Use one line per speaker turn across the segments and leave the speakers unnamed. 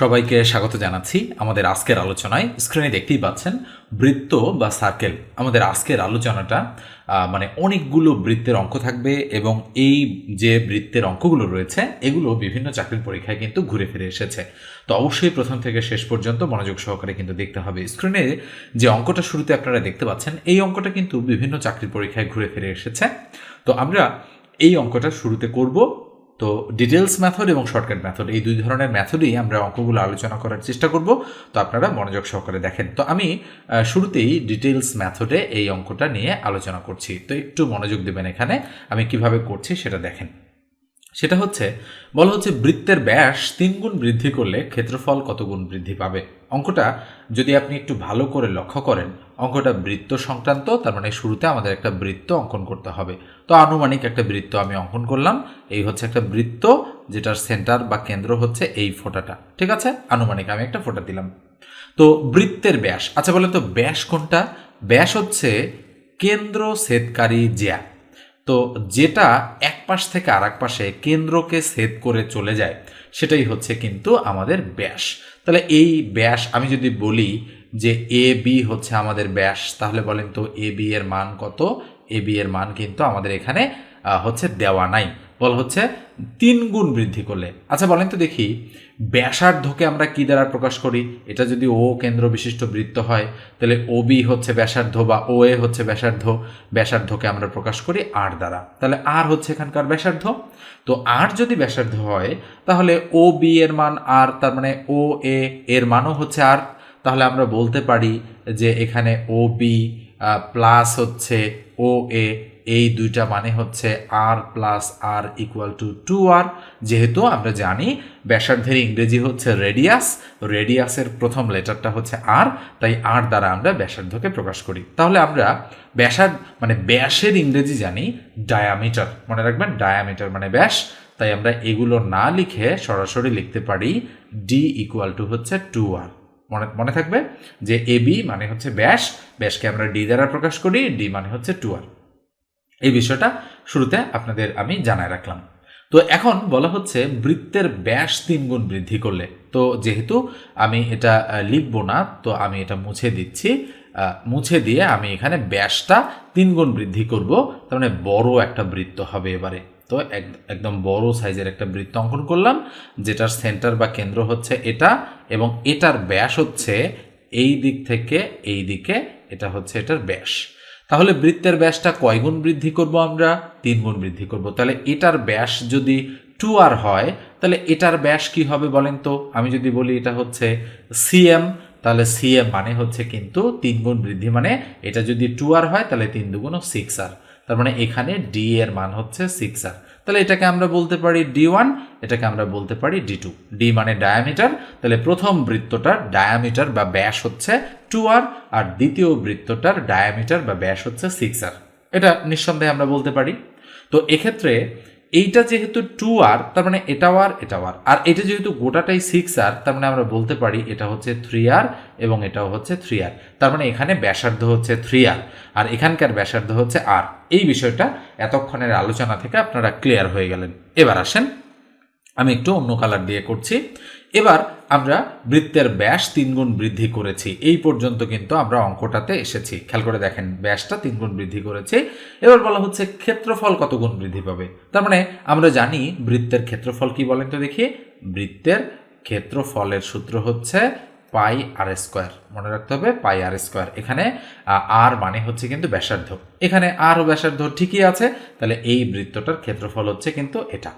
সবাইকে স্বাগত জানাচ্ছি আমাদের আজকের আলোচনায়। স্ক্রিনে দেখতেই পাচ্ছেন, বৃত্ত বা সার্কেল আমাদের আজকের আলোচনাটা মানে অনেকগুলো বৃত্তের অঙ্ক থাকবে এবং এই যে বৃত্তের অঙ্কগুলো রয়েছে, এগুলো বিভিন্ন চাকরির পরীক্ষায় কিন্তু ঘুরে ফিরে এসেছে। তো অবশ্যই প্রথম থেকে শেষ পর্যন্ত মনোযোগ সহকারে কিন্তু দেখতে হবে। স্ক্রিনে যে অঙ্কটা শুরুতে আপনারা দেখতে পাচ্ছেন, এই অঙ্কটা কিন্তু বিভিন্ন চাকরির পরীক্ষায় ঘুরে ফিরে এসেছে। তো আমরা এই অঙ্কটা শুরুতে করব। তো ডিটেলস মেথড এবং শর্টকাট মেথড এই দুই ধরনের মেথডেই আমরা অঙ্কগুলো আলোচনা করার চেষ্টা করব। তো আপনারা মনোযোগ সহকারে দেখেন। তো আমি শুরুতেই ডিটেলস মেথডে এই অঙ্কটা নিয়ে আলোচনা করছি। তো একটু মনোযোগ দেবেন এখানে, আমি কীভাবে করছি সেটা দেখেন। সেটা হচ্ছে, বলা হচ্ছে বৃত্তের ব্যাস তিন গুণ বৃদ্ধি করলে ক্ষেত্রফল কত গুণ বৃদ্ধি পাবে? অঙ্কটা যদি আপনি একটু ভালো করে লক্ষ্য করেন অঙ্কটা বৃত্ত সংক্রান্ত, তার মানে শুরুতে আমাদের একটা বৃত্ত অঙ্কন করতে হবে। তো আনুমানিক একটা বৃত্ত আমি অঙ্কন করলাম, এই হচ্ছে একটা বৃত্ত যেটার সেন্টার বা কেন্দ্র হচ্ছে এই ফোঁটাটা, ঠিক আছে? আনুমানিক আমি একটা ফোঁটা দিলাম। তো বৃত্তের ব্যাস আচ্ছা বলেন তো, ব্যাস কোনটা? ব্যাস হচ্ছে কেন্দ্র ছেদকারী জ্যা। তো যেটা এক পাশ থেকে আর এক পাশে কেন্দ্রকে ছেদ করে চলে যায়, সেটাই হচ্ছে কিন্তু আমাদের ব্যাস। তাহলে এই ব্যাস আমি যদি বলি যে এ বি হচ্ছে আমাদের ব্যাস, তাহলে বলেন তো এ বি এর মান কত? এ বি এর মান কিন্তু আমাদের এখানে হচ্ছে দেওয়া নাই। বল হচ্ছে তিন গুণ বৃদ্ধি করলে। আচ্ছা বলেন তো দেখি, ব্যাসার্ধকে আমরা কি দ্বারা প্রকাশ করি? এটা যদি ও কেন্দ্র বিশিষ্ট বৃত্ত হয়, তাহলে ও বি হচ্ছে ব্যাসার্ধ বা ও এ হচ্ছে ব্যাসার্ধ, ব্যাসার্ধকে আমরা প্রকাশ করি আর দ্বারা। তাহলে আর হচ্ছে এখানকার ব্যাসার্ধ। তো আর যদি ব্যাসার্ধ হয়, তাহলে ও বি এর মান আর তার মানে ও এ এর মানও হচ্ছে আর তাহলে আমরা বলতে পারি যে এখানে ও বি প্লাস হচ্ছে ও এ এই দুইটা মানে হচ্ছে R plus R equal to two R যেহেতু আমরা জানি ব্যাসার্ধের ইংরেজি হচ্ছে রেডিয়াস রেডিয়াসের প্রথম লেটারটা হচ্ছে আর তাই আর দ্বারা আমরা ব্যাসার্ধকে প্রকাশ করি। তাহলে আমরা ব্যাসার মানে ব্যাসের ইংরেজি জানি ডায়ামিটার মনে রাখবেন ডায়ামিটার মানে ব্যাস, তাই আমরা এগুলো না লিখে সরাসরি লিখতে পারি ডি ইকুয়াল টু হচ্ছে টু আর মনে মনে থাকবে যে এ বি মানে হচ্ছে ব্যাস, ব্যাসকে আমরা ডি দ্বারা প্রকাশ করি, ডি মানে হচ্ছে টু আর এই বিষয়টা শুরুতে আপনাদের আমি জানায় রাখলাম। তো এখন বলা হচ্ছে বৃত্তের ব্যাস তিন গুণ বৃদ্ধি করলে। তো যেহেতু আমি এটা লিখব না, তো আমি এটা মুছে দিচ্ছি মুছে দিয়ে আমি এখানে ব্যাসটা তিন গুণ বৃদ্ধি করব, তার মানে বড় একটা বৃত্ত হবে এবারে। তো এক- একদম বড় সাইজের একটা বৃত্ত অঙ্কন করলাম, যেটার সেন্টার বা কেন্দ্র হচ্ছে এটা এবং এটার ব্যাস হচ্ছে এই দিক থেকে এই দিকে, এটা হচ্ছে এটার ব্যাস। তাহলে বৃত্তের ব্যাসটা কয় গুণ বৃদ্ধি করব আমরা? তিন গুণ বৃদ্ধি করব। তাহলে এটার ব্যাস যদি টু আর হয়, তাহলে এটার ব্যাস কি হবে বলেন তো? আমি যদি বলি এটা হচ্ছে সিএম, তাহলে সিএম মানে হচ্ছে কিন্তু তিন গুণ বৃদ্ধি মানে এটা যদি টু আর হয়, তাহলে তিন দুগুণ সিক্স আর। তার মানে এখানে ডি এর মান হচ্ছে সিক্স আর তাহলে এটাকে আমরা বলতে পারি ডি ওয়ান এটাকে আমরা বলতে পারি ডি টু ডি মানে ডায়ামিটার তাহলে প্রথম বৃত্তটার ডায়ামিটার বা ব্যাস হচ্ছে টু আর আর দ্বিতীয় বৃত্তটার ডায়ামিটার বা ব্যাস হচ্ছে সিক্স আর এটা নিঃসন্দেহে আমরা বলতে পারি। তো এক্ষেত্রে এইটা যেহেতু টু আর তার মানে এটাও আর এটাও আর আর এটা যেহেতু গোটাটাই সিক্স আর তার মানে আমরা বলতে পারি এটা হচ্ছে থ্রি আর এবং এটাও হচ্ছে থ্রি আর তার মানে এখানে ব্যাসার্ধ হচ্ছে থ্রি আর আর এখানকার ব্যাসার্ধ হচ্ছে আর এই বিষয়টা এতক্ষণের আলোচনা থেকে আপনারা ক্লিয়ার হয়ে গেলেন। এবার আসেন আমি একটু অন্য কালার দিয়ে করছি। এবার আমরা বৃত্তের ব্যাস তিনগুণ বৃদ্ধি করেছি। এই পর্যন্ত কিন্তু আমরা অঙ্কটাতে এসেছি। খেয়াল করে দেখেন, ব্যাসটা তিনগুণ বৃদ্ধি করেছি। এবার বলা হচ্ছে ক্ষেত্রফল কত গুণ বৃদ্ধি পাবে? তার মানে আমরা জানি বৃত্তের ক্ষেত্রফল কি বলেন তো দেখি? বৃত্তের ক্ষেত্রফলের সূত্র হচ্ছে পাই আর স্কোয়ার। মনে রাখতে হবে পাই আর স্কোয়ার। এখানে আর মানে হচ্ছে কিন্তু ব্যাসার্ধ। এখানে আর ও ব্যাসার্ধ ঠিকই আছে। তাহলে এই বৃত্তটার ক্ষেত্রফল হচ্ছে কিন্তু এটা।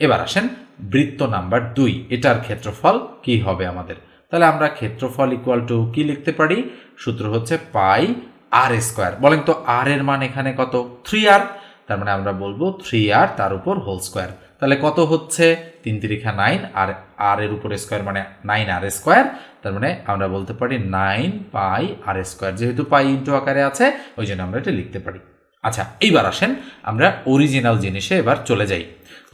এবার আসেন বৃত্ত নাম্বার দুই। এটার ক্ষেত্রফল কি হবে আমাদের? তাহলে আমরা ক্ষেত্রফল ইকুয়াল টু কি লিখতে পারি? সূত্র হচ্ছে পাই আর স্কোয়ার বলেন তো আর এর মান এখানে কত? থ্রি আর তার মানে আমরা বলব থ্রি আর তার উপর হোল স্কোয়ার তাহলে কত হচ্ছে? তিন তিরিখা নাইন আর আর এর উপর স্কোয়ার মানে নাইন আর স্কোয়ার তার মানে আমরা বলতে পারি নাইন পাই আর স্কোয়ার যেহেতু পাই ইন্টু আকারে আছে, ওই জন্য আমরা এটা লিখতে পারি। আচ্ছা এইবার আসেন আমরা অরিজিনাল জিনিসে এবার চলে যাই।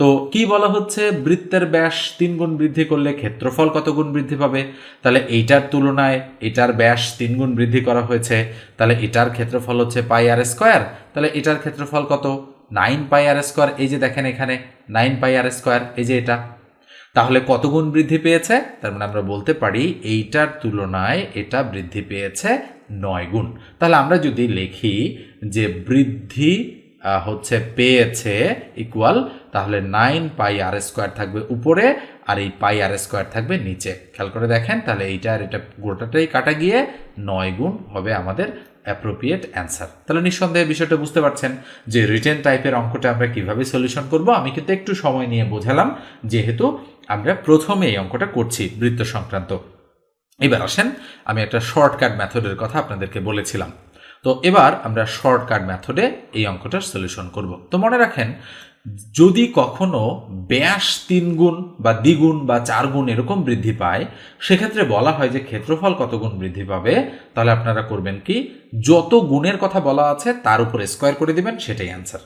তো কি বলা হচ্ছে? বৃত্তের ব্যাস তিন গুণ বৃদ্ধি করলে ক্ষেত্রফল কত গুণ বৃদ্ধি পাবে? তাহলে এইটার তুলনায় এটার ব্যাস তিন গুণ বৃদ্ধি করা হয়েছে। তাহলে এটার ক্ষেত্রফল হচ্ছে পাই আর স্কোয়ার। তাহলে এটার ক্ষেত্রফল কত? Nine pi R square. এই যে দেখেন এখানে, নাইন পাই আর স্কোয়ার। এই যে এটা। তাহলে কত গুণ বৃদ্ধি পেয়েছে? তার মানে আমরা বলতে পারি এইটার তুলনায় এটা বৃদ্ধি পেয়েছে নয় গুণ। তাহলে আমরা যদি লিখি যে বৃদ্ধি হচ্ছে পেয়েছে ইকুয়াল তাহলে নাইন পাই আর স্কোয়ার থাকবে উপরে আর এই পাই আর স্কোয়ার থাকবে নিচে। খেয়াল করে দেখেন, তাহলে এইটা আর এটা গোটাটাই কাটা গিয়ে নয় গুণ হবে আমাদের অ্যাপ্রোপ্রিয়েট অ্যান্সার তাহলে নিঃসন্দেহে বিষয়টা বুঝতে পারছেন যে রিটেন টাইপের অঙ্কটা আমরা কীভাবে সলিউশন করব। আমি কিন্তু একটু সময় নিয়ে বোঝালাম, যেহেতু আমরা প্রথমে এই অঙ্কটা করছি বৃত্ত সংক্রান্ত। এবার আসেন, আমি একটা শর্টকাট মেথডের কথা আপনাদেরকে বলেছিলাম। তো এবার আমরা শর্টকাট মেথডে এই অঙ্কটার সলিউশন করব। তো মনে রাখেন যদি কখনো ব্যাস তিন গুণ বা দ্বিগুণ বা চার গুণ এরকম বৃদ্ধি পায়, সেক্ষেত্রে বলা হয় যে ক্ষেত্রফল কত গুণ বৃদ্ধি পাবে? তাহলে আপনারা করবেন কি? যত গুণের কথা বলা আছে, তার উপর স্কোয়ার করে দিবেন, সেটাই অ্যান্সার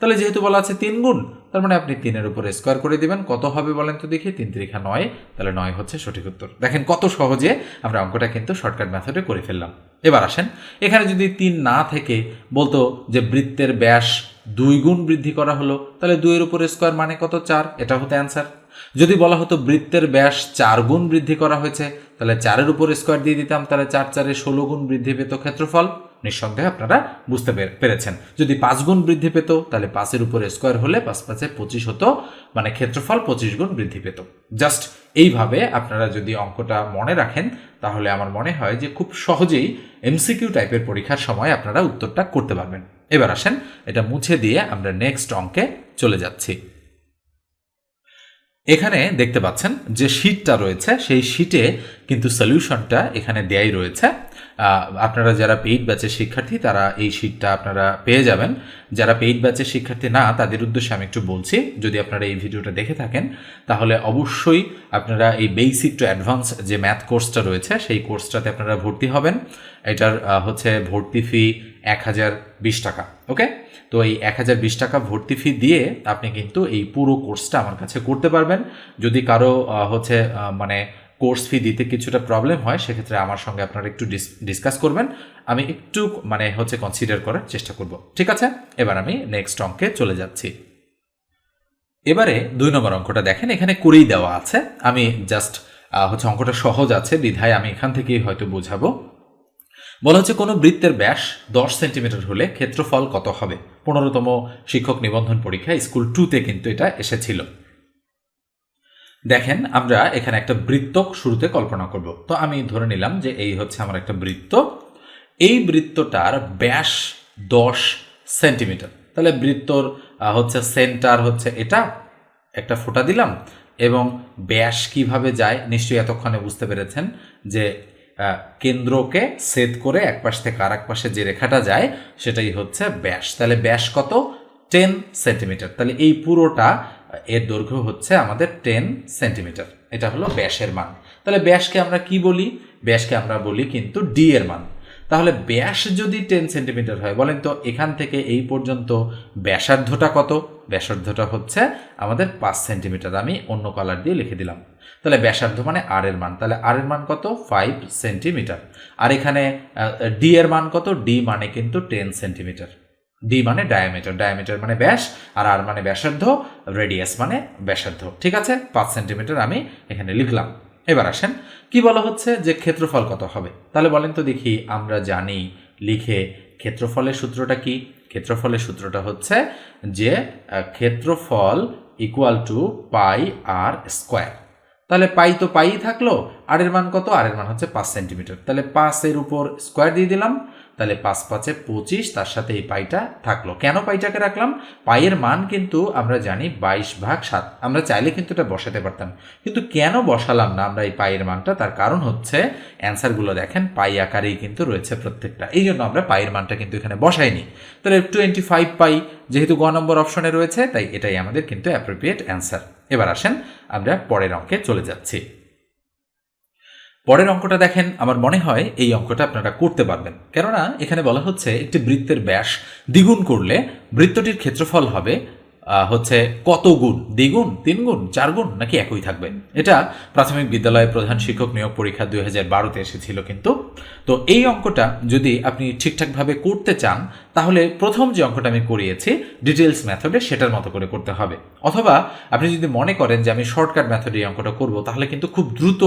তাহলে যেহেতু বলা আছে তিন গুণ, তার মানে আপনি তিনের উপর স্কোয়ার করে দিবেন। কত হবে বলেন তো দেখি, তিন তিরিখা নয়, তাহলে নয় হচ্ছে সঠিক উত্তর। দেখেন কত সহজে আমরা অঙ্কটা কিন্তু শর্টকাট মেথডে করে ফেললাম। এবার আসেন, এখানে যদি তিন না থেকে বলতো যে বৃত্তের ব্যাস দুই গুণ বৃদ্ধি করা হলো, তাহলে দুইয়ের উপর স্কোয়ার মানে কত চার? এটা হতো অ্যান্সার যদি বলা হতো বৃত্তের ব্যাস চার গুণ বৃদ্ধি করা হয়েছে, তাহলে চারের উপর স্কোয়ার দিয়ে দিতাম, তাহলে চার চারে ষোলো গুণ বৃদ্ধি পেত ক্ষেত্রফল। নিঃসন্দেহে আপনারা বুঝতে পেরে- পেরেছেন। যদি পাঁচ গুণ বৃদ্ধি পেত, তাহলে পাঁচের উপরে স্কোয়ার হলে পাঁচ পাঁচে পঁচিশ হতো মানে ক্ষেত্রফল পঁচিশ গুণ বৃদ্ধি পেত। জাস্ট এইভাবে আপনারা যদি অঙ্কটা মনে রাখেন, তাহলে আমার মনে হয় যে খুব সহজেই এমসিকিউ টাইপের পরীক্ষার সময় আপনারা উত্তরটা করতে পারবেন। এবার আসেন, এটা মুছে দিয়ে আমরা নেক্সট অঙ্কে চলে যাচ্ছি। এখানে দেখতে পাচ্ছেন যে শীটটা রয়েছে, সেই শীটে কিন্তু সলিউশনটা এখানে দেয়াই রয়েছে। আপনারা যারা পেইড ব্যাচের শিক্ষার্থী, তারা এই শীটটা আপনারা পেয়ে যাবেন। যারা পেইড ব্যাচের শিক্ষার্থী না, তাদের উদ্দেশ্যে আমি একটু বলছি, যদি আপনারা এই ভিডিওটা দেখে থাকেন, তাহলে অবশ্যই আপনারা এই বেসিক টু অ্যাডভান্স যে ম্যাথ কোর্সটা রয়েছে, সেই কোর্সটাতে আপনারা ভর্তি হবেন। এটার হচ্ছে ভর্তি ফি এক হাজার বিশ টাকা ওকে তো এই এক হাজার বিশ টাকা ভর্তি ফি দিয়ে আপনি কিন্তু এই পুরো কোর্সটা আমার কাছে করতে পারবেন। যদি কারও হচ্ছে মানে কোর্স ফি দিতে কিছুটা প্রবলেম হয়, সেক্ষেত্রে আমার সঙ্গে আপনারা একটু ডিসকাস করবেন। আমি একটু মানে হচ্ছে কনসিডার করার চেষ্টা করব, ঠিক আছে? এবার আমি নেক্সট অঙ্কে চলে যাচ্ছি। এবারে দুই নম্বর অঙ্কটা দেখেন, এখানে করেই দেওয়া আছে। আমি জাস্ট হচ্ছে অঙ্কটা সহজ আছে বিধায় আমি এখান থেকেই হয়তো বোঝাবো। বলা হচ্ছে কোনো বৃত্তের ব্যাস দশ সেন্টিমিটার হলে ক্ষেত্রফল কত হবে? পনেরোতম শিক্ষক নিবন্ধন পরীক্ষা স্কুল টুতে কিন্তু এটা এসেছিল। দেখেন, আমরা এখানে একটা বৃত্ত শুরুতে কল্পনা করব। তো আমি ধরে নিলাম যে এই হচ্ছে আমার একটা বৃত্ত। এই বৃত্তটার ব্যাস দশ সেন্টিমিটার। তাহলে বৃত্তর হচ্ছে সেন্টার হচ্ছে এটা। একটা ফোঁটা দিলাম এবং ব্যাস কীভাবে যায়? নিশ্চয়ই এতক্ষণে বুঝতে পেরেছেন যে কেন্দ্রকে সেদ করে এক পাশ থেকে আর এক পাশে যে রেখাটা যায়, সেটাই হচ্ছে ব্যাস। তাহলে ব্যাস কত? Ten centimetre. তাহলে এই পুরোটা এর দৈর্ঘ্য হচ্ছে আমাদের টেন সেন্টিমিটার। এটা হলো ব্যাসের মান। তাহলে ব্যাসকে আমরা কি বলি? ব্যাসকে আমরা বলি কিন্তু ডি এর মান। তাহলে ব্যাস যদি টেন সেন্টিমিটার হয়, বলেন তো এখান থেকে এই পর্যন্ত ব্যাসার্ধটা কত? ব্যাসার্ধটা হচ্ছে আমাদের পাঁচ সেন্টিমিটার। আমি অন্য কালার দিয়ে লিখে দিলাম। তাহলে ব্যাসার্ধ মানে আর এর মান। তাহলে আর এর মান কত? ফাইভ সেন্টিমিটার আর এখানে ডি এর মান কত? ডি মানে কিন্তু টেন সেন্টিমিটার ডি মানে ডায়ামিটার ডায়ামিটার মানে ব্যাস, আর আর মানে ব্যাসার্ধ রেডিয়াস মানে ব্যাসার্ধ। ঠিক আছে? পাঁচ সেন্টিমিটার আমি এখানে লিখলাম। এবার আসেন, কি বলা হচ্ছে যে ক্ষেত্রফল কত হবে? তাহলে বলেন তো দেখি, আমরা জানি, লিখে ক্ষেত্রফলের সূত্রটা কি? ক্ষেত্রফলের সূত্রটা হচ্ছে যে ক্ষেত্রফল equal to pi R square তাহলে পাই তো পাই থাকল, আর এর মান কত? আর এর মান হচ্ছে পাঁচ সেন্টিমিটার। তাহলে পাঁচের উপর স্কোয়ার দিয়ে দিলাম, তাহলে পাঁচ পাঁচে পঁচিশ, তার সাথে এই পাইটা থাকল। কেন পাইটাকে রাখলাম? পাইয়ের মান কিন্তু আমরা জানি বাইশ ভাগ সাত। আমরা চাইলে কিন্তু এটা বসাতে পারতাম। কিন্তু কেন বসালাম না আমরা এই পাইয়ের মানটা? তার কারণ হচ্ছে অ্যান্সারগুলো দেখেন, পাই আকারেই কিন্তু রয়েছে প্রত্যেকটা। এই জন্য আমরা পাইয়ের মানটা কিন্তু এখানে বসাইনি। তাহলে টোয়েন্টি ফাইভ পাই যেহেতু গ নম্বর অপশনে রয়েছে, তাই এটাই আমাদের কিন্তু অ্যাপ্রোপ্রিয়েট অ্যান্সার এবার আসেন আমরা পরের অঙ্কে চলে যাচ্ছি। পরের অঙ্কটা দেখেন, আমার মনে হয় এই অঙ্কটা আপনারা করতে পারবেন। কেননা এখানে বলা হচ্ছে একটি বৃত্তের ব্যাস দ্বিগুণ করলে বৃত্তটির ক্ষেত্রফল হবে হচ্ছে কত গুণ? দ্বিগুণ তিন গুণ চার গুণ নাকি একই থাকবে? এটা প্রাথমিক বিদ্যালয়ে প্রধান শিক্ষক নিয়োগ পরীক্ষা দুই হাজার বারোতে এসেছিল কিন্তু। তো এই অঙ্কটা যদি আপনি ঠিকঠাকভাবে করতে চান তাহলে প্রথম যে অঙ্কটা আমি করিয়েছি ডিটেলস মেথডে সেটার মতো করে করতে হবে। অথবা আপনি যদি মনে করেন যে আমি শর্টকাট মেথডে এই অঙ্কটা করব, তাহলে কিন্তু খুব দ্রুত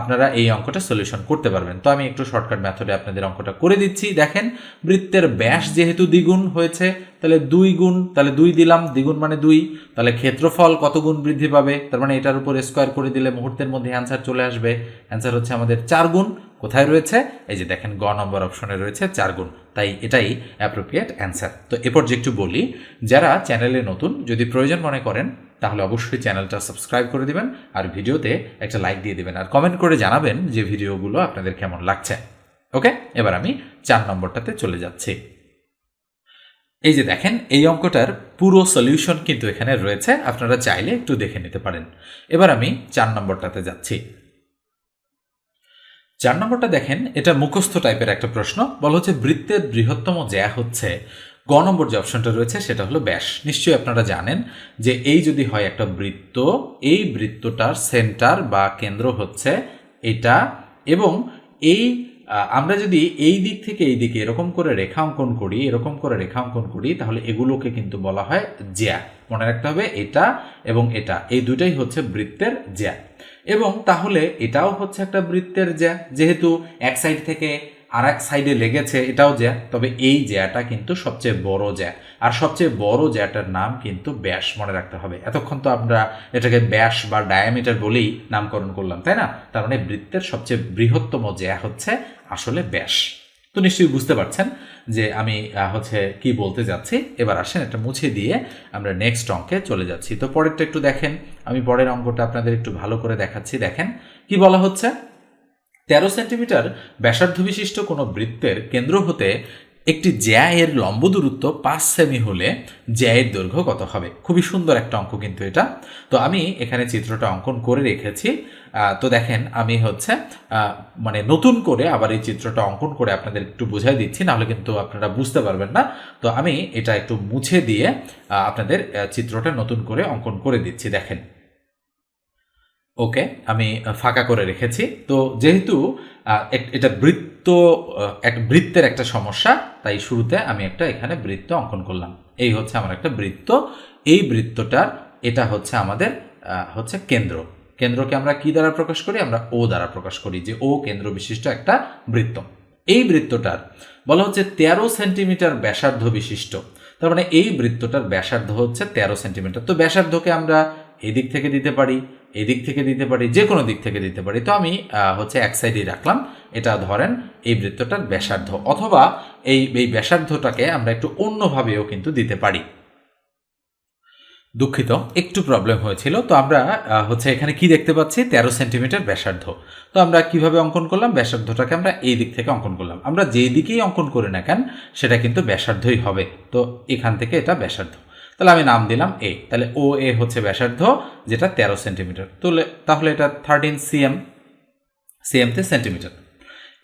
আপনারা এই অঙ্কটা সলিউশন করতে পারবেন। তো আমি একটু শর্টকাট মেথডে আপনাদের অঙ্কটা করে দিচ্ছি। দেখেন, বৃত্তের ব্যাস যেহেতু দ্বিগুণ হয়েছে, তাহলে দুই গুণ, তাহলে দুই দিলাম, দ্বিগুণ মানে দুই, তাহলে ক্ষেত্রফল কত গুণ বৃদ্ধি পাবে? তার মানে এটার উপর স্কোয়ার করে দিলে মুহূর্তের মধ্যে অ্যান্সার চলে আসবে। অ্যান্সার হচ্ছে আমাদের চার গুণ। কোথায় রয়েছে? এই যে দেখেন, গ নম্বর অপশনে রয়েছে চার গুণ। তাই এটাই অ্যাপ্রোপ্রিয়েট অ্যান্সার তো এরপর যে একটু বলি, যারা চ্যানেলে নতুন, যদি প্রয়োজন মনে করেন, তাহলে অবশ্যই চ্যানেলটা সাবস্ক্রাইব করে দিবেন আর ভিডিওতে একটা লাইক দিয়ে দিবেন আর কমেন্ট করে জানাবেন যে ভিডিওগুলো আপনাদের কেমন লাগছে। ওকে? এবার আমি চার নম্বরটাতে চলে যাচ্ছি। এই যে দেখেন, এই অঙ্কটার পুরো সলিউশন কিন্তু এখানে রয়েছে, আপনারা চাইলে একটু দেখে নিতে পারেন। এবার আমি চার নম্বরটাতে যাচ্ছি। চার নম্বরটা দেখেন, এটা মুখস্থ টাইপের একটা প্রশ্ন। বলা হচ্ছে বৃত্তের বৃহত্তম জ্যা হচ্ছে, গ নম্বর যে অপশনটা রয়েছে সেটা হলো ব্যাস। নিশ্চয়ই আপনারা জানেন যে এই যদি হয় একটা বৃত্ত, এই বৃত্তটার সেন্টার বা কেন্দ্র হচ্ছে এটা এবং এই আমরা যদি এই দিক থেকে এই দিকে এরকম করে রেখা অঙ্কন করি, এরকম করে রেখা অঙ্কন করি, তাহলে এগুলোকে কিন্তু বলা হয় জ্যা। মনে রাখতে হবে এটা এবং এটা। এই দুটাই হচ্ছে বৃত্তের জ্যা। এবং তাহলে এটাও হচ্ছে একটা বৃত্তের জ্যা। যেহেতু এক সাইড থেকে আর এক সাইডে লেগেছে, এটাও জ্যা। তবে এই জ্যাটা কিন্তু সবচেয়ে বড় জ্যা। আর সবচেয়ে বড় জ্যাটার নাম কিন্তু ব্যাস মনে রাখতে হবে। এতক্ষণ তো আমরা এটাকে ব্যাস বা ডায়ামিটার বলেই নামকরণ করলাম, তাই না? তার মানে বৃত্তের সবচেয়ে বৃহত্তম জ্যা হচ্ছে আসলে ব্যাস। তো নিশ্চয়ই বুঝতে পারছেন? যে আমি হচ্ছে কি বলতে যাচ্ছি? এবার আসেন এটা মুছে দিয়ে আমরা নেক্সট অঙ্কে চলে যাচ্ছি। তো পরেরটা একটু দেখেন। আমি পরের অঙ্কটা আপনাদের একটু ভালো করে দেখাচ্ছি। দেখেন, কি বলা হচ্ছে? তেরো সেন্টিমিটার ব্যাসার্ধ বিশিষ্ট কোনো বৃত্তের কেন্দ্র হতে একটি জ্যা এর লম্ব দূরত্ব পাঁচ সেমি হলে জ্যা এর দৈর্ঘ্য কত হবে? খুবই সুন্দর একটা অঙ্ক কিন্তু এটা। তো আমি এখানে চিত্রটা অঙ্কন করে রেখেছি। তো দেখেন, আমি হচ্ছে মানে নতুন করে আবার এই চিত্রটা অঙ্কন করে আপনাদের একটু বুঝাই দিচ্ছি, নাহলে কিন্তু আপনারা বুঝতে পারবেন না। তো আমি এটা একটু মুছে দিয়ে আপনাদের চিত্রটা নতুন করে অঙ্কন করে দিচ্ছি। দেখেন ওকে, আমি ফাঁকা করে রেখেছি। তো যেহেতু এটা বৃত্ত এক বৃত্তের একটা সমস্যা, তাই শুরুতে আমি একটা এখানে বৃত্ত অঙ্কন করলাম। এই হচ্ছে আমার একটা বৃত্ত। এই বৃত্তটার, এটা হচ্ছে আমাদের হচ্ছে কেন্দ্র। কেন্দ্রকে আমরা কি দ্বারা প্রকাশ করি? আমরা ও দ্বারা প্রকাশ করি যে ও কেন্দ্র বিশিষ্ট একটা বৃত্ত। এই বৃত্তটার, বলা হচ্ছে তেরো সেন্টিমিটার ব্যাসার্ধ বিশিষ্ট। তার মানে এই বৃত্তটার ব্যাসার্ধ হচ্ছে তেরো সেন্টিমিটার। তো ব্যাসার্ধকে আমরা এদিক থেকে দিতে পারি এদিক থেকে দিতে পারি যে কোনো দিক থেকে দিতে পারি। তো আমি হচ্ছে এক সাইডেই রাখলাম। এটা ধরেন এই বৃত্তটার ব্যাসার্ধ। অথবা এই এই ব্যাসার্ধটাকে আমরা একটু অন্যভাবেও কিন্তু দিতে পারি। দুঃখিত, একটু প্রবলেম হয়েছিল। তো আমরা হচ্ছে এখানে কি দেখতে পাচ্ছি? তেরো সেন্টিমিটার ব্যাসার্ধ। তো আমরা কীভাবে অঙ্কন করলাম? ব্যাসার্ধটাকে আমরা এই দিক থেকে অঙ্কন করলাম। আমরা যেই দিকেই অঙ্কন করি না কেন, সেটা কিন্তু ব্যাসার্ধই হবে। তো এখান থেকে এটা ব্যাসার্ধ। তাহলে আমি নাম দিলাম এ তাহলে ও এ হচ্ছে ব্যাসার্ধ, যেটা তেরো সেন্টিমিটার। তাহলে তাহলে এটা থার্টিন সিএম সিএমতে সেন্টিমিটার।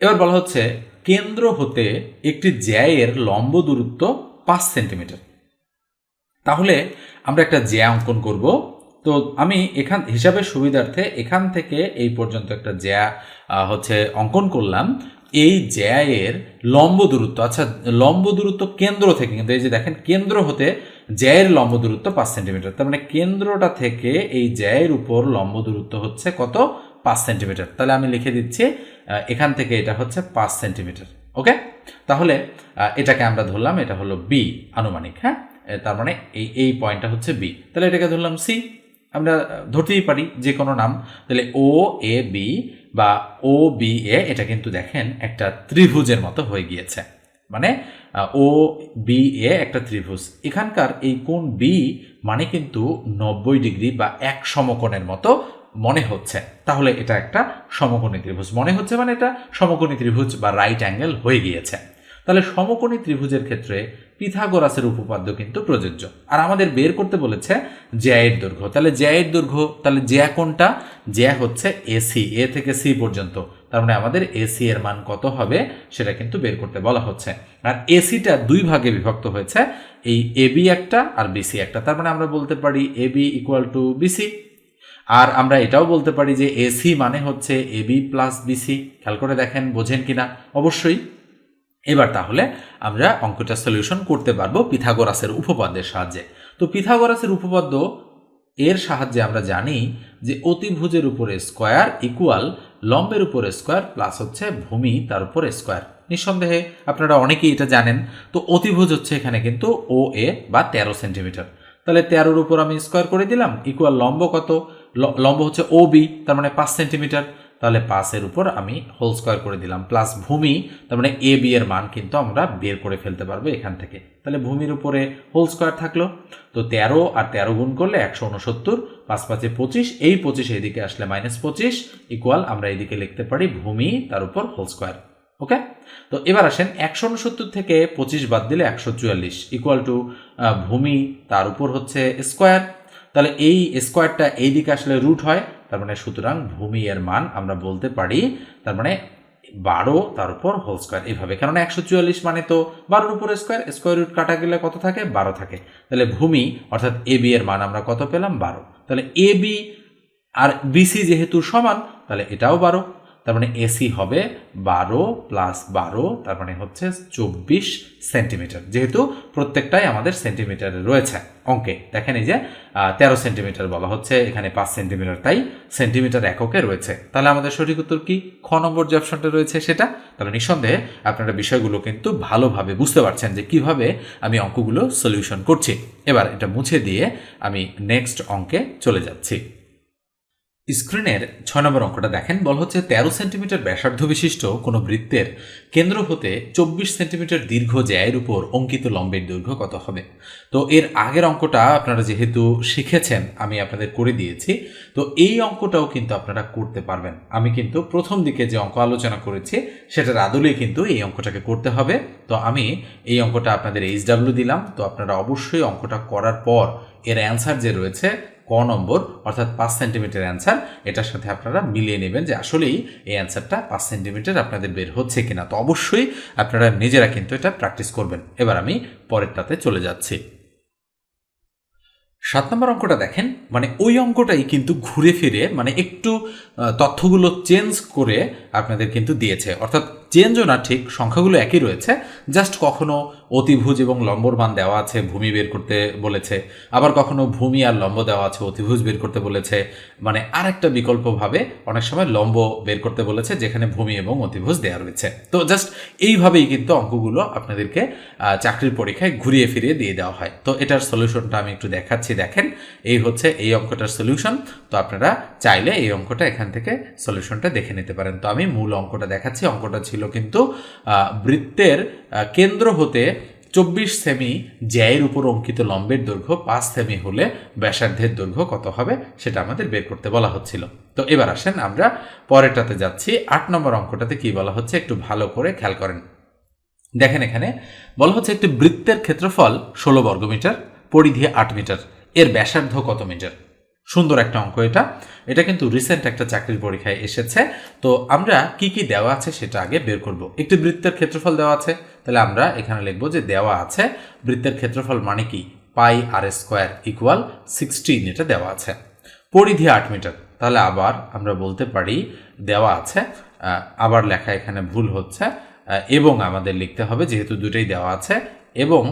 এবার বলা হচ্ছে, কেন্দ্র হতে একটি জ্যায়ের লম্ব দূরত্ব পাঁচ সেন্টিমিটার। তাহলে আমরা একটা জ্যা অঙ্কন করব। তো আমি এখান হিসাবে সুবিধার্থে এখান থেকে এই পর্যন্ত একটা জ্যা হচ্ছে অঙ্কন করলাম। এই জ্যায়ের লম্ব দূরত্ব আচ্ছা লম্ব দূরত্ব কেন্দ্র থেকে, কিন্তু এই যে দেখেন, কেন্দ্র হতে জ্যায়ের লম্ব দূরত্ব পাঁচ সেন্টিমিটার। তার মানে কেন্দ্রটা থেকে এই জ্যায়ের উপর লম্ব দূরত্ব হচ্ছে কত? পাঁচ সেন্টিমিটার। তাহলে আমি লিখে দিচ্ছি এখান থেকে এটা হচ্ছে পাঁচ সেন্টিমিটার। ওকে? তাহলে এটাকে আমরা ধরলাম, এটা হলো বি আনুমানিক হ্যাঁ? তার মানে এই এই পয়েন্টটা হচ্ছে বি তাহলে এটাকে ধরলাম সি আমরা ধরতেই পারি যে কোনো নাম। তাহলে ও এ বি বা ও বি এ এটা কিন্তু দেখেন একটা ত্রিভুজের মতো হয়ে গিয়েছে। মানে ও বি এ একটা ত্রিভুজ। এখানকার এই কোণ বি মানে কিন্তু নব্বই ডিগ্রি বা এক সমকোণের মতো মনে হচ্ছে। তাহলে এটা একটা সমকোণী ত্রিভুজ। মনে হচ্ছে মানে এটা সমকোণী ত্রিভুজ বা রাইট অ্যাঙ্গেল হয়ে গিয়েছে। তাহলে সমকোণী ত্রিভুজের ক্ষেত্রে পিথাগোরাসের উপপাদ্য কিন্তু প্রযোজ্য। আর আমাদের বের করতে বলেছে জ্যায়ের দৈর্ঘ্য। তাহলে জ্যায়ের দৈর্ঘ্য, তাহলে জ্যা কোনটা জ্যা হচ্ছে এসি এ থেকে সি পর্যন্ত। তার মানে আমাদের এসি এর মান কত হবে সেটা কিন্তু বের করতে বলা হচ্ছে। আর এসিটা দুই ভাগে বিভক্ত হয়েছে, এই এবি একটা আর বিসি একটা। তার মানে আমরা বলতে পারি এবি ইকুয়াল টু বিসি আর আমরা এটাও বলতে পারি যে এসি মানে হচ্ছে এবি প্লাস বিসি খেয়াল করে দেখেন, বোঝেন কিনা? অবশ্যই। এবার তাহলে আমরা অঙ্কটা সলিউশন করতে পারব পিথাগোরাসের উপপাদ্যের সাহায্যে। তো পিথাগোরাসের উপপাদ্য এর সাহায্যে আমরা জানি যে অতিভুজের উপরে স্কোয়ার ইকুয়াল লম্বের উপর স্কোয়ার প্লাস হচ্ছে ভূমি, তার উপর স্কোয়ার নিঃসন্দেহে আপনারা অনেকেই এটা জানেন। তো অতিভুজ হচ্ছে এখানে কিন্তু ও এ বা তেরো সেন্টিমিটার তাহলে তেরোর উপর আমি স্কোয়ার করে দিলাম ইকুয়াল লম্ব কত? লম্ব হচ্ছে ও বি তার মানে পাঁচ সেন্টিমিটার তাহলে পাঁচের উপর আমি হোল স্কোয়ার করে দিলাম। প্লাস ভূমি, তার মানে এ, বি এর মান কিন্তু আমরা বের করে ফেলতে পারব এখান থেকে। তাহলে ভূমির উপরে হোল স্কোয়ার থাকল। তো তেরো আর তেরো গুণ করলে একশো উনসত্তর, পাঁচ পাঁচে পঁচিশ, এই পঁচিশ এদিকে আসলে মাইনাস পঁচিশ ইকুয়াল আমরা এদিকে লিখতে পারি ভূমি, তার উপর হোল স্কোয়ার। ওকে? তো এবার আসেন, একশো উনসত্তর থেকে পঁচিশ বাদ দিলে একশো চুয়াল্লিশ ইকুয়াল টু ভূমি, তার উপর হচ্ছে স্কোয়ার তাহলে এই স্কোয়ারটা এই দিকে আসলে রুট হয়। তার মানে সুতরাং ভূমি এর মান আমরা বলতে পারি তার মানে বারো তার উপর হোল স্কোয়ার এইভাবে কেননা একশো চুয়াল্লিশ মানে তো বারোর উপর স্কোয়ার স্কোয়ার রুট কাটা গেলে কত থাকে? বারো থাকে। তাহলে ভূমি, অর্থাৎ এ বি এর মান আমরা কত পেলাম? বারো। তাহলে এ বি আর বিসি যেহেতু সমান, তাহলে এটাও বারো। তার মানে এসি হবে বারো প্লাস বারো, তার মানে হচ্ছে চব্বিশ সেন্টিমিটার যেহেতু প্রত্যেকটাই আমাদের সেন্টিমিটারে রয়েছে। অঙ্কে, দেখেন এই যে তেরো সেন্টিমিটার বলা হচ্ছে, এখানে পাঁচ সেন্টিমিটার তাই সেন্টিমিটার এককে রয়েছে। তাহলে আমাদের সঠিক উত্তর কি? খ নম্বর যে অপশনটা রয়েছে সেটা? তাহলে নিঃসন্দেহে আপনারা বিষয়গুলো কিন্তু ভালোভাবে বুঝতে পারছেন যে কীভাবে আমি অঙ্কগুলো সলিউশন করছি। এবার এটা মুছে দিয়ে আমি নেক্সট অঙ্কে চলে যাচ্ছি। স্ক্রিনের ছয় নম্বর অঙ্কটা দেখেন। বল হচ্ছে তেরো সেন্টিমিটার ব্যাসার্ধ বিশিষ্ট কোনো বৃত্তের কেন্দ্র হতে চব্বিশ সেন্টিমিটার দীর্ঘ জ্যায়ের উপর অঙ্কিত লম্বের দৈর্ঘ্য কত হবে? তো এর আগের অঙ্কটা আপনারা যেহেতু শিখেছেন, আমি আপনাদের করে দিয়েছি। তো এই অঙ্কটাও কিন্তু আপনারা করতে পারবেন। আমি কিন্তু প্রথম দিকে যে অঙ্ক আলোচনা করেছি, সেটার আদলেই কিন্তু এই অঙ্কটাকে করতে হবে। তো আমি এই অঙ্কটা আপনাদের এইচ ডাব্লিউ দিলাম। তো আপনারা অবশ্যই অঙ্কটা করার পর এর অ্যান্সার যে রয়েছে ক নম্বর, অর্থাৎ পাঁচ সেন্টিমিটার অ্যান্সার, এটার সাথে আপনারা মিলিয়ে নেবেন যে আসলেই এই অ্যান্সারটা পাঁচ সেন্টিমিটার আপনাদের বের হচ্ছে কিনা। তো অবশ্যই আপনারা নিজেরা কিন্তু এটা প্র্যাকটিস করবেন। এবার আমি পরেরটাতে চলে যাচ্ছি। সাত নম্বর অঙ্কটা দেখেন মানে ওই অঙ্কটাই কিন্তু ঘুরে ফিরে মানে একটু তথ্যগুলো চেঞ্জ করে আপনাদের কিন্তু দিয়েছে। অর্থাৎ চেঞ্জও না ঠিক সংখ্যাগুলো একই রয়েছে জাস্ট কখনো অতিভুজ এবং লম্বর মান দেওয়া আছে ভূমি বের করতে বলেছে, আবার কখনো ভূমি আর লম্ব দেওয়া আছে অতিভুজ বের করতে বলেছে মানে আরেকটা বিকল্পভাবে অনেক সময় লম্ব বের করতে বলেছে, যেখানে ভূমি এবং অতিভুজ দেওয়া রয়েছে। তো জাস্ট এইভাবেই কিন্তু অঙ্কগুলো আপনাদেরকে চাকরির পরীক্ষায় ঘুরিয়ে ফিরিয়ে দিয়ে দেওয়া হয়। তো এটার সলিউশনটা আমি একটু দেখাচ্ছি, দেখেন, এই হচ্ছে এই অঙ্কটার সলিউশন তো আপনারা চাইলে এই অঙ্কটা এখান থেকে সলিউশনটা দেখে নিতে পারেন। তো আমি মূল অঙ্কটা দেখাচ্ছি, অঙ্কটা ছিল কিন্তু বৃত্তের কেন্দ্র হতে চব্বিশ সেমি জ্যায়ের উপর অঙ্কিত লম্বের দৈর্ঘ্য পাঁচ সেমি হলে ব্যাসার্ধের দৈর্ঘ্য কত হবে সেটা আমাদের বের করতে বলা হচ্ছিল। তো এবার আসেন আমরা পরেরটাতে যাচ্ছি। আট নম্বর অঙ্কটাতে কি বলা হচ্ছে একটু ভালো করে খেয়াল করেন। দেখেন এখানে বলা হচ্ছে একটি বৃত্তের ক্ষেত্রফল ষোলো বর্গমিটার, পরিধি আট মিটার, এর ব্যাসার্ধ কত মিটার? সুন্দর একটা অঙ্ক এটা। এটা কিন্তু রিসেন্ট একটা চাকরির পরীক্ষায় এসেছে। তো আমরা কি কি দেওয়া আছে সেটা আগে বের করব। একটি বৃত্তের ক্ষেত্রফল দেওয়া আছে, তাহলে আমরা এখানে লিখব যে দেওয়া আছে, বৃত্তের ক্ষেত্রফল মানে কি? Pi R square equal sixteen এটা দেওয়া আছে। পরিধি আট মিটার, তাহলে আবার আমরা বলতে পারি দেওয়া আছে। আবার লেখা এখানে ভুল হচ্ছে। এবং আমাদের লিখতে হবে যেহেতু দুটোই দেওয়া আছে, এবং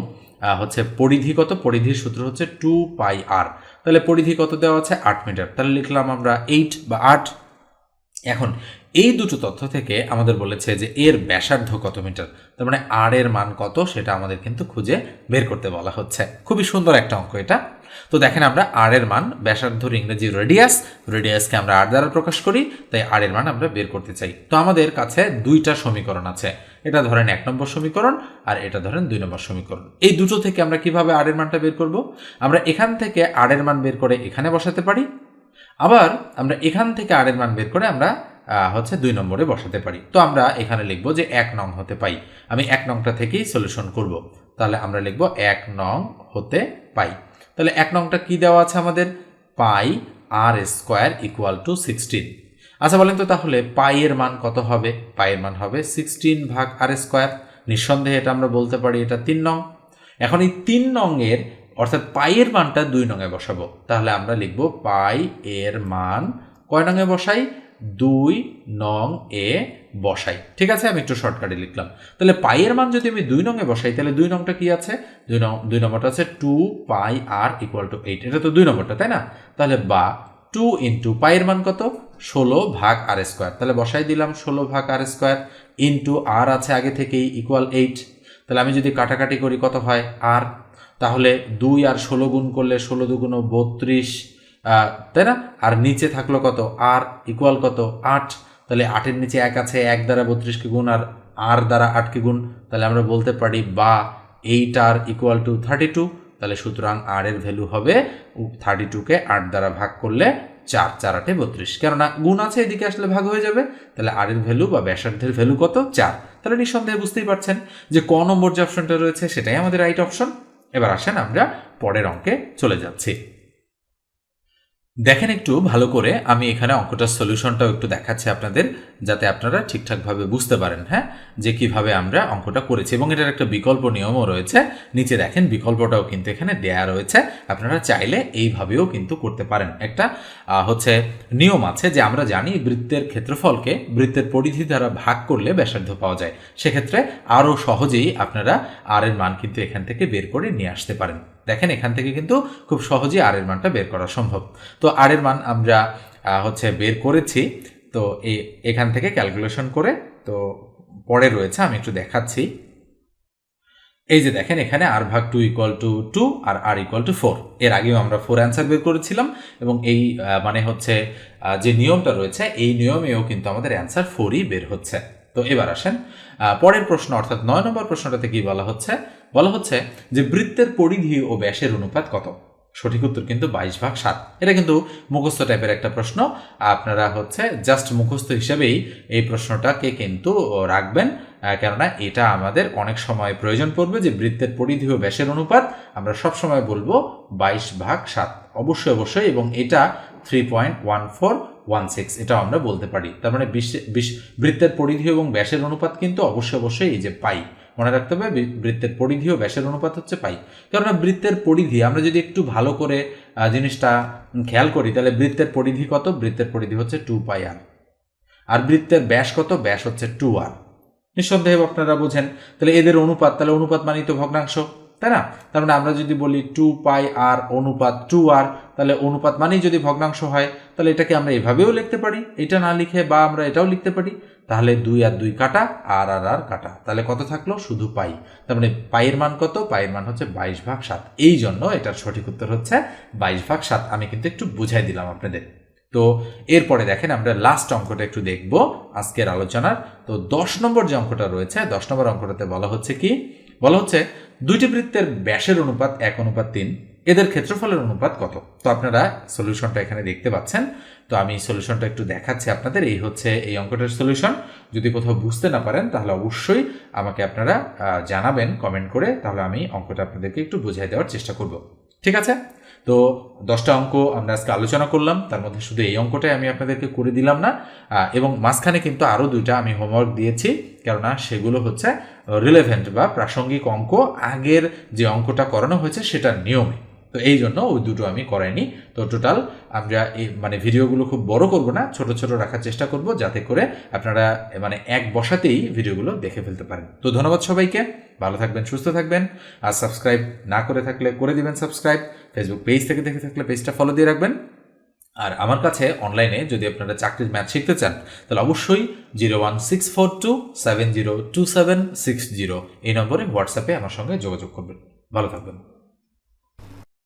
হচ্ছে পরিধি কত? পরিধির সূত্র হচ্ছে টু পাই আর তাহলে পরিধি কত দেওয়া আছে? আট মিটার। তাহলে লিখলাম আমরা এইট বা আট। এখন এই দুটো তথ্য থেকে আমাদের বলেছে যে এর ব্যাসার্ধ কত মিটার? তার মানে আর এর মান কত সেটা আমাদের কিন্তু খুঁজে বের করতে বলা হচ্ছে। খুবই সুন্দর একটা অঙ্ক এটা। তো দেখেন আমরা আর এর মান ব্যাসার্ধর ইংরেজি রেডিয়াস রেডিয়াসকে আমরা আর দ্বারা প্রকাশ করি, তাই আর এর মান আমরা বের করতে চাই। তো আমাদের কাছে দুইটা সমীকরণ আছে, এটা ধরেন এক নম্বর সমীকরণ আর এটা ধরেন দুই নম্বর সমীকরণ। এই দুটো থেকে আমরা কীভাবে আর এর মানটা বের করব? আমরা এখান থেকে আর এর মান বের করে এখানে বসাতে পারি, আবার আমরা এখান থেকে আর এর মান বের করে আমরা হচ্ছে দুই নম্বরে বসাতে পারি। তো আমরা এখানে লিখব যে এক নং হতে পাই। আমি এক নংটা থেকেই সলিউশন করব। তাহলে আমরা লিখব এক নং হতে পাই। তাহলে এক নংটা কি দেওয়া আছে আমাদের? Pi R square equal to sixteen. আচ্ছা বলেন তো তাহলে পাইয়ের মান কত হবে? পাইয়ের মান হবে সিক্সটিন ভাগ আর স্কোয়ার। নিঃসন্দেহে এটা আমরা বলতে পারি এটা তিন নং। এখন এই তিন নংয়ের, অর্থাৎ পাইয়ের মানটা দুই নঙে বসাবো। তাহলে আমরা লিখব পাই এর মান কয় নঙে বসাই? দুই নং এ বসাই। ঠিক আছে? আমি একটু শর্টকাটে লিখলাম। তাহলে পাইয়ের মান যদি আমি দুই নঙে বসাই, তাহলে দুই নংটা কি আছে? দুই নং, দুই নম্বরটা আছে two pi R equal to eight এটা তো দুই নম্বরটা, তাই না? তাহলে বা টু ইন্টু পাইয়ের মান কত? ষোলো ভাগ আর স্কোয়ার তাহলে বসাই দিলাম ষোলো ভাগ আর স্কোয়ার ইন্টু আর আছে আগে থেকেই ইকুয়াল এইট তাহলে আমি যদি কাটাকাটি করি কত হয়? আর তাহলে দুই আর ষোলো গুণ করলে ষোলো দুগুণ বত্রিশ। তাই না? আর নিচে থাকল কত? আর ইকুয়াল কত? আট। তাহলে আটের নিচে এক আছে, এক দ্বারা বত্রিশকে গুণ, আর আর দ্বারা আটকে গুণ, তাহলে আমরা বলতে পারি বা eight R equal to thirty two তাহলে সুতরাং আর এর ভ্যালু হবে থার্টি টুকে আট দ্বারা ভাগ করলে চার চার আটে বত্রিশ। কেননা গুণ আছে, এদিকে আসলে ভাগ হয়ে যাবে। তাহলে আর এর ভ্যালু বা ব্যাসার্ধের ভ্যালু কত? চার। তাহলে নিঃসন্দেহে বুঝতেই পারছেন যে ক নম্বর যে অপশনটা রয়েছে, সেটাই আমাদের রাইট অপশন এবার আসেন আমরা পরের অঙ্কে চলে যাচ্ছি। দেখেন একটু ভালো করে, আমি এখানে অঙ্কটার সলিউশনটাও একটু দেখাচ্ছি আপনাদের, যাতে আপনারা ঠিকঠাকভাবে বুঝতে পারেন হ্যাঁ? যে কীভাবে আমরা অঙ্কটা করেছি। এবং এটার একটা বিকল্প নিয়মও রয়েছে। নিচে দেখেন, বিকল্পটাও কিন্তু এখানে দেয়া রয়েছে। আপনারা চাইলে এইভাবেও কিন্তু করতে পারেন। একটা হচ্ছে নিয়ম আছে যে আমরা জানি বৃত্তের ক্ষেত্রফলকে বৃত্তের পরিধি দ্বারা ভাগ করলে ব্যাসার্ধ পাওয়া যায়। সেক্ষেত্রে আরও সহজেই আপনারা আর এর মান কিন্তু এখান থেকে বের করে নিয়ে আসতে পারেন। দেখেন এখান থেকে কিন্তু খুব সহজেই আর এর মানটা বের করা সম্ভব। তো আর এর মান আমরা হচ্ছে বের করেছি। তো এই এখান থেকে ক্যালকুলেশন করে, তো পরে রয়েছে, আমি একটু দেখাচ্ছি। এই যে দেখেন, এখানে আর ভাগ two equal to two R R equal to four এর আগেও আমরা ফোর অ্যান্সার বের করেছিলাম এবং এই মানে হচ্ছে যে নিয়মটা রয়েছে, এই নিয়মেও কিন্তু আমাদের অ্যান্সার ফোরই বের হচ্ছে। তো এবার আসেন পরের প্রশ্ন, অর্থাৎ নয় নম্বর প্রশ্নটাতে কি বলা হচ্ছে? বলা হচ্ছে যে বৃত্তের পরিধি ও ব্যাসের অনুপাত কত? সঠিক উত্তর কিন্তু বাইশ ভাগ সাত। এটা কিন্তু মুখস্থ টাইপের একটা প্রশ্ন। আপনারা হচ্ছে জাস্ট মুখস্থ হিসেবেই এই প্রশ্নটাকে কিন্তু রাখবেন কেননা এটা আমাদের অনেক সময় প্রয়োজন পড়বে যে বৃত্তের পরিধি ও ব্যাসের অনুপাত। আমরা সব সময় বলব বাইশ ভাগ সাত। অবশ্যই অবশ্যই, এবং এটা three point one four one six এটাও আমরা বলতে পারি। তার মানে বৃত্তের পরিধি এবং ব্যাসের অনুপাত কিন্তু অবশ্যই অবশ্যই এই যে পাই। মনে রাখতে হবে বৃত্তের পরিধি ও ব্যাসের অনুপাত হচ্ছে পাই। কেননা বৃত্তের পরিধি, আমরা যদি একটু ভালো করে জিনিসটা খেয়াল করি, তাহলে বৃত্তের পরিধি কত? বৃত্তের পরিধি হচ্ছে টু পাই আর আর বৃত্তের ব্যাস কত? ব্যাস হচ্ছে টু আর নিঃসন্দেহে আপনারা বোঝেন। তাহলে এদের অনুপাত, তাহলে অনুপাত মানেই তো ভগ্নাংশ। তাই না? তার মানে আমরা যদি বলি টু পাই আর অনুপাত টু আর তাহলে অনুপাত মানেই যদি ভগ্নাংশ হয়, তাহলে এটাকে আমরা এভাবেও লিখতে পারি। এটা না লিখে বা আমরা এটাও লিখতে পারি। তাহলে দুই আর দুই কাটা আর আর আর কাটা। তাহলে কত থাকল? শুধু পাই তার মানে পাইয়ের মান কত? পাইয়ের মান হচ্ছে বাইশ ভাগ সাত। এই জন্য এটার সঠিক উত্তর হচ্ছে বাইশ ভাগ সাত। আমি কিন্তু একটু বুঝাই দিলাম আপনাদের। তো এরপরে দেখেন আমরা লাস্ট অঙ্কটা একটু দেখব আজকের আলোচনার। তো দশ নম্বর যে অঙ্কটা রয়েছে, দশ নম্বর অঙ্কটাতে বলা হচ্ছে কি? বলা হচ্ছে দুইটি বৃত্তের ব্যাসের অনুপাত এক, অনুপাত তিন। এদের ক্ষেত্রফলের অনুপাত কত? তো আপনারা সলিউশনটা এখানে দেখতে পাচ্ছেন। তো আমি সলিউশনটা একটু দেখাচ্ছি আপনাদের। এই হচ্ছে এই অঙ্কটার সলিউশন। যদি কোথাও বুঝতে না পারেন, তাহলে অবশ্যই আমাকে আপনারা জানাবেন, কমেন্ট করে। তাহলে আমি অঙ্কটা আপনাদেরকে একটু বুঝাই দেওয়ার চেষ্টা করব। ঠিক আছে? তো দশটা অঙ্ক আমরা আজকে আলোচনা করলাম, তার মধ্যে শুধু এই অঙ্কটাই আমি আপনাদেরকে করে দিলাম না। এবং মাঝখানে কিন্তু আরও দুইটা আমি হোমওয়ার্ক দিয়েছি, কেননা সেগুলো হচ্ছে রিলেভেন্ট বা প্রাসঙ্গিক অঙ্ক। আগের যে অঙ্কটা করানো হয়েছে, সেটার নিয়মে। তো এই জন্য ওই দুটো আমি করাইনি। তো টোটাল আমরা এই মানে ভিডিওগুলো খুব বড় করব না, ছোট ছোট রাখার চেষ্টা করব যাতে করে আপনারা মানে এক বসাতেই ভিডিওগুলো দেখে ফেলতে পারেন। তো ধন্যবাদ সবাইকে, ভালো থাকবেন, সুস্থ থাকবেন। আর সাবস্ক্রাইব না করে থাকলে করে দিবেন সাবস্ক্রাইব ফেসবুক পেজ থেকে দেখে থাকলে পেজটা ফলো দিয়ে রাখবেন। আর আমার কাছে অনলাইনে যদি আপনারা চাকরির ম্যাথ শিখতে চান, তাহলে অবশ্যই zero one six four two seven zero two seven six zero এই নম্বরে হোয়াটসঅ্যাপে আমার সঙ্গে যোগাযোগ করবেন। ভালো থাকবেন।